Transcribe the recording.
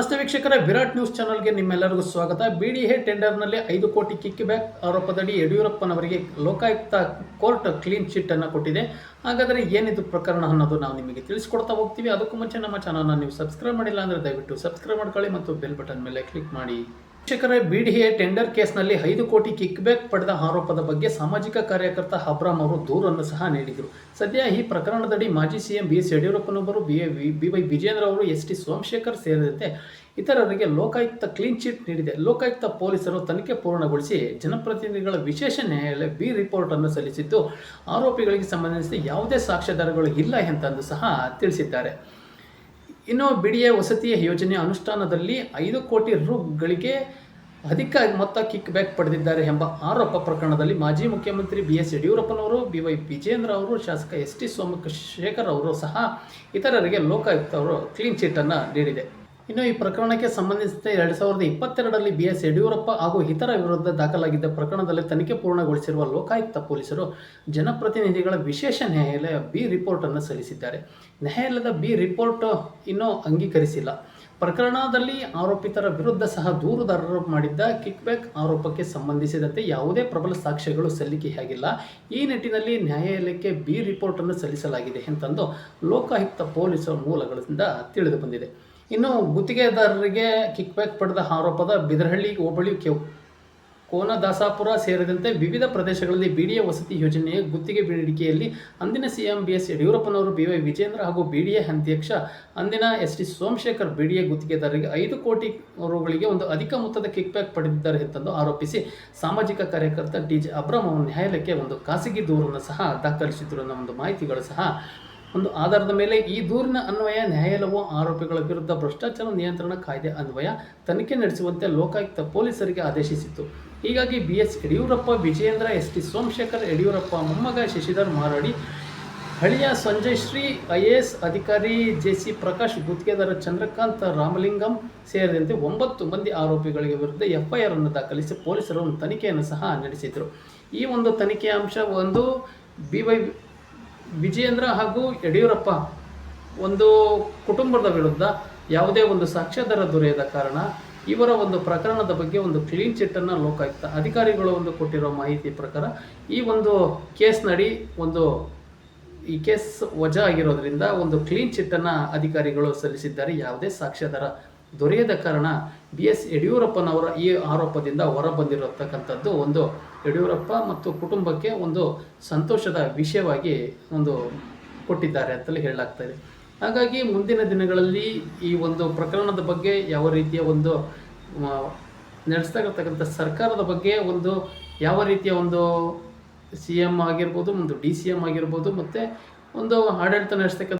ನಮಸ್ತೆ ವೀಕ್ಷಕರ, ವಿರಾಟ್ ನ್ಯೂಸ್ ಚಾನಲ್ಗೆ ನಿಮ್ಮೆಲ್ಲರಿಗೂ ಸ್ವಾಗತ. ಬಿ ಡಿ ಎ ಟೆಂಡರ್ನಲ್ಲಿ ಐದು ಕೋಟಿ ಕಿಕ್ ಬ್ಯಾಕ್ ಆರೋಪದಡಿ ಯಡಿಯೂರಪ್ಪನವರಿಗೆ ಲೋಕಾಯುಕ್ತ ಕೋರ್ಟ್ ಕ್ಲೀನ್ ಚಿಟ್ ಅನ್ನು ಕೊಟ್ಟಿದೆ. ಹಾಗಾದರೆ ಏನಿದು ಪ್ರಕರಣ ಅನ್ನೋದು ನಾವು ನಿಮಗೆ ತಿಳಿಸ್ಕೊಡ್ತಾ ಹೋಗ್ತೀವಿ. ಅದಕ್ಕೂ ಮುಂಚೆ ನಮ್ಮ ಚಾನಲ್ನ ನೀವು ಸಬ್ಸ್ಕ್ರೈಬ್ ಮಾಡಿಲ್ಲ ಅಂದರೆ ದಯವಿಟ್ಟು ಸಬ್ಸ್ಕ್ರೈಬ್ ಮಾಡ್ಕೊಳ್ಳಿ ಮತ್ತು ಬೆಲ್ ಬಟನ್ ಮೇಲೆ ಕ್ಲಿಕ್ ಮಾಡಿ. ವೀಕ್ಷಕರೇ ಬಿಡಿಎ ಟೆಂಡರ್ ಕೇಸ್ನಲ್ಲಿ ಐದು ಕೋಟಿ ಕಿಕ್ ಬ್ಯಾಕ್ ಪಡೆದ ಆರೋಪದ ಬಗ್ಗೆ ಸಾಮಾಜಿಕ ಕಾರ್ಯಕರ್ತ ಅಬ್ರಾಮ್ ಅವರು ದೂರನ್ನು ಸಹ ನೀಡಿದರು. ಸದ್ಯ ಈ ಪ್ರಕರಣದಡಿ ಮಾಜಿ ಸಿಎಂ ಬಿ ಎಸ್ ಯಡಿಯೂರಪ್ಪನವರು ಬಿ ಬಿ ವೈ ವಿಜೇಂದ್ರ ಅವರು, ಎಸ್ ಟಿ ಸೋಮಶೇಖರ್ ಸೇರಿದಂತೆ ಇತರರಿಗೆ ಲೋಕಾಯುಕ್ತ ಕ್ಲೀನ್ ಚಿಟ್ ನೀಡಿದೆ. ಲೋಕಾಯುಕ್ತ ಪೊಲೀಸರು ತನಿಖೆ ಪೂರ್ಣಗೊಳಿಸಿ ಜನಪ್ರತಿನಿಧಿಗಳ ವಿಶೇಷ ನ್ಯಾಯಾಲಯ ಬಿ ರಿಪೋರ್ಟ್ ಅನ್ನು ಸಲ್ಲಿಸಿದ್ದು, ಆರೋಪಿಗಳಿಗೆ ಸಂಬಂಧಿಸಿದ ಯಾವುದೇ ಸಾಕ್ಷ್ಯಾಧಾರಗಳು ಇಲ್ಲ ಎಂತಂದು ಸಹ ತಿಳಿಸಿದ್ದಾರೆ. ಇನ್ನು ಬಿಡಿಎ ವಸತಿಯ ಯೋಜನೆ ಅನುಷ್ಠಾನದಲ್ಲಿ ಐದು ಕೋಟಿ ರುಗಳಿಗೆ ಅಧಿಕ ಮೊತ್ತ ಕಿಕ್ ಬ್ಯಾಕ್ ಪಡೆದಿದ್ದಾರೆ ಎಂಬ ಆರೋಪ ಪ್ರಕರಣದಲ್ಲಿ ಮಾಜಿ ಮುಖ್ಯಮಂತ್ರಿ ಬಿ ಎಸ್ ಯಡಿಯೂರಪ್ಪನವರು ಬಿ ವೈ ವಿಜೇಂದ್ರ ಅವರು, ಶಾಸಕ ಎಸ್ ಟಿ ಸೋಮಶೇಖರ್ ಅವರು ಸಹ ಇತರರಿಗೆ ಲೋಕಾಯುಕ್ತ ಅವರು ಕ್ಲೀನ್ ಚಿಟ್ಟನ್ನು ನೀಡಿದೆ. ಇನ್ನು ಈ ಪ್ರಕರಣಕ್ಕೆ ಸಂಬಂಧಿಸಿದಂತೆ ಎರಡು ಸಾವಿರದ ಇಪ್ಪತ್ತೆರಡರಲ್ಲಿ ಬಿ ಎಸ್ ಯಡಿಯೂರಪ್ಪ ಹಾಗೂ ಇತರ ವಿರುದ್ಧ ದಾಖಲಾಗಿದ್ದ ಪ್ರಕರಣದಲ್ಲಿ ತನಿಖೆ ಪೂರ್ಣಗೊಳಿಸಿರುವ ಲೋಕಾಯುಕ್ತ ಪೊಲೀಸರು ಜನಪ್ರತಿನಿಧಿಗಳ ವಿಶೇಷ ನ್ಯಾಯಾಲಯ ಬಿ ರಿಪೋರ್ಟ್ ಅನ್ನು ಸಲ್ಲಿಸಿದ್ದಾರೆ. ನ್ಯಾಯಾಲಯದ ಬಿ ರಿಪೋರ್ಟ್ ಇನ್ನೂ ಅಂಗೀಕರಿಸಿಲ್ಲ. ಪ್ರಕರಣದಲ್ಲಿ ಆರೋಪಿತರ ವಿರುದ್ಧ ಸಹ ದೂರುದಾರರು ಮಾಡಿದ್ದ ಕಿಕ್ಬ್ಯಾಕ್ ಆರೋಪಕ್ಕೆ ಸಂಬಂಧಿಸಿದಂತೆ ಯಾವುದೇ ಪ್ರಬಲ ಸಾಕ್ಷ್ಯಗಳು ಸಲ್ಲಿಕೆಯಾಗಿಲ್ಲ. ಈ ನಿಟ್ಟಿನಲ್ಲಿ ನ್ಯಾಯಾಲಯಕ್ಕೆ ಬಿ ರಿಪೋರ್ಟ್ ಅನ್ನು ಸಲ್ಲಿಸಲಾಗಿದೆ ಎಂತಂದು ಲೋಕಾಯುಕ್ತ ಪೊಲೀಸರ ಮೂಲಗಳಿಂದ ತಿಳಿದು ಬಂದಿದೆ. ಇನ್ನು ಗುತ್ತಿಗೆದಾರರಿಗೆ ಕಿಕ್ಬ್ಯಾಕ್ ಪಡೆದ ಆರೋಪದ ಬಿದರಹಳ್ಳಿ, ಹೋಬಳಿ ಕೆ ಕೋನದಾಸಾಪುರ ಸೇರಿದಂತೆ ವಿವಿಧ ಪ್ರದೇಶಗಳಲ್ಲಿ ಬಿಡಿಎ ವಸತಿ ಯೋಜನೆಯ ಗುತ್ತಿಗೆ ಬೇಡಿಕೆಯಲ್ಲಿ ಅಂದಿನ ಸಿಎಂ ಬಿ ಎಸ್ ಯಡಿಯೂರಪ್ಪನವರು ಬಿ ವೈ ವಿಜೇಂದ್ರ ಹಾಗೂ ಬಿಡಿಎ ಅಧ್ಯಕ್ಷ ಅಂದಿನ ಎಸ್ ಟಿ ಸೋಮಶೇಖರ್ ಬಿಡಿಎ ಗುತ್ತಿಗೆದಾರರಿಗೆ ಐದು ಕೋಟಿ ರುಗಳಿಗೆ ಒಂದು ಅಧಿಕ ಮೊತ್ತದ ಕಿಕ್ಬ್ಯಾಕ್ ಪಡೆದಿದ್ದಾರೆ ಎಂತಂದು ಆರೋಪಿಸಿ ಸಾಮಾಜಿಕ ಕಾರ್ಯಕರ್ತ ಡಿ ಜೆ ನ್ಯಾಯಾಲಯಕ್ಕೆ ಒಂದು ಖಾಸಗಿ ದೂರನ್ನು ಸಹ ದಾಖಲಿಸಿದ್ರು ಅನ್ನೋ ಒಂದು ಮಾಹಿತಿಗಳು ಸಹ ಒಂದು ಆಧಾರದ ಮೇಲೆ ಈ ದೂರಿನ ಅನ್ವಯ, ನ್ಯಾಯಾಲಯವು ಆರೋಪಿಗಳ ವಿರುದ್ಧ ಭ್ರಷ್ಟಾಚಾರ ನಿಯಂತ್ರಣ ಕಾಯ್ದೆ ಅನ್ವಯ ತನಿಖೆ ನಡೆಸುವಂತೆ ಲೋಕಾಯುಕ್ತ ಪೊಲೀಸರಿಗೆ ಆದೇಶಿಸಿತ್ತು. ಹೀಗಾಗಿ B S Yediyurappa, Vijayendra S T Somashekhar, Yediyurappa, ಮೊಮ್ಮಗ Shashidhar Maradi ಹಳಿಯ Sanjay Shri, I A S ಅಧಿಕಾರಿ ಜೆ ಸಿ ಪ್ರಕಾಶ್, ಗುತ್ತಿಗೆದಾರ ಚಂದ್ರಕಾಂತ್ ರಾಮಲಿಂಗಂ ಸೇರಿದಂತೆ ಒಂಬತ್ತು ಮಂದಿ ಆರೋಪಿಗಳಿಗೆ ವಿರುದ್ಧ ಎಫ್ಐಆರ್ ಅನ್ನು ದಾಖಲಿಸಿ ಪೊಲೀಸರು ತನಿಖೆಯನ್ನು ಸಹ ನಡೆಸಿದರು. ಈ ಒಂದು ತನಿಖೆಯ ಅಂಶ ಒಂದು ಬಿ ವೈ ವಿಜಯೇಂದ್ರ ಹಾಗೂ ಯಡಿಯೂರಪ್ಪ ಒಂದು ಕುಟುಂಬದ ವಿರುದ್ಧ ಯಾವುದೇ ಒಂದು ಸಾಕ್ಷ್ಯಾಧಾರ ದೊರೆಯದ ಕಾರಣ ಇವರ ಒಂದು ಪ್ರಕರಣದ ಬಗ್ಗೆ ಒಂದು ಕ್ಲೀನ್ ಚಿಟ್ಟನ್ನು ಲೋಕಾಯುಕ್ತ ಅಧಿಕಾರಿಗಳು ಒಂದು ಕೊಟ್ಟಿರೋ ಮಾಹಿತಿ ಪ್ರಕಾರ ಈ ಒಂದು ಕೇಸ್ ನಡಿ ಒಂದು ಈ ಕೇಸ್ ವಜಾ ಆಗಿರೋದ್ರಿಂದ ಒಂದು ಕ್ಲೀನ್ ಚಿಟ್ಟನ್ನು ಅಧಿಕಾರಿಗಳು ಸಲ್ಲಿಸಿದ್ದಾರೆ. ಯಾವುದೇ ಸಾಕ್ಷ್ಯಾಧಾರ ದೊರೆಯದ ಕಾರಣ ಬಿ ಎಸ್ ಯಡಿಯೂರಪ್ಪನವರ ಈ ಆರೋಪದಿಂದ ಹೊರಬಂದಿರತಕ್ಕಂಥದ್ದು ಒಂದು ಯಡಿಯೂರಪ್ಪ ಮತ್ತು ಕುಟುಂಬಕ್ಕೆ ಒಂದು ಸಂತೋಷದ ವಿಷಯವಾಗಿ ಒಂದು ಕೊಟ್ಟಿದ್ದಾರೆ ಅಂತಲೇ ಹೇಳಲಾಗ್ತಾ ಇದೆ. ಹಾಗಾಗಿ ಮುಂದಿನ ದಿನಗಳಲ್ಲಿ ಈ ಒಂದು ಪ್ರಕರಣದ ಬಗ್ಗೆ ಯಾವ ರೀತಿಯ ಒಂದು ನಡೆಸ್ತಾ ಸರ್ಕಾರದ ಬಗ್ಗೆ ಒಂದು ಯಾವ ರೀತಿಯ ಒಂದು ಸಿ ಎಂ ಆಗಿರ್ಬೋದು, ಒಂದು ಡಿ ಸಿ ಎಂ ಆಗಿರ್ಬೋದು, ಮತ್ತು ಒಂದು ಆಡಳಿತ ನಡೆಸ್ತಕ್ಕಂಥ